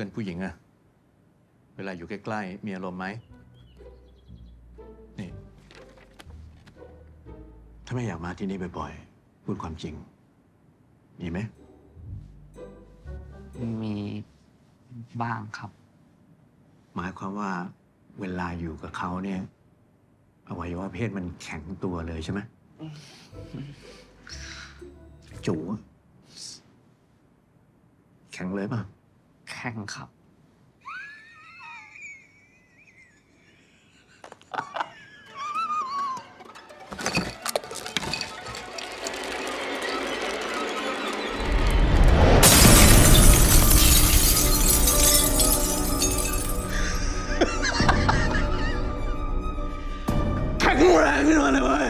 พื่อนผู้หญิงอะเวลาอยู่ใกล้ๆมีอารมณ์ไหมนี่ ถ้าไม่อยากมาที่นี่บ่อยๆ พูดความจริง มีไหม มีบ้างครับ หมายความว่าเวลาอยู่กับเขาเนี่ยอวัยวะเพศมันแข็งตัวเลยใช่ไหมจูอะแข็งเลยป่ะ แข่งครับ แข่งแรงขึ้นมาเลยเว้ย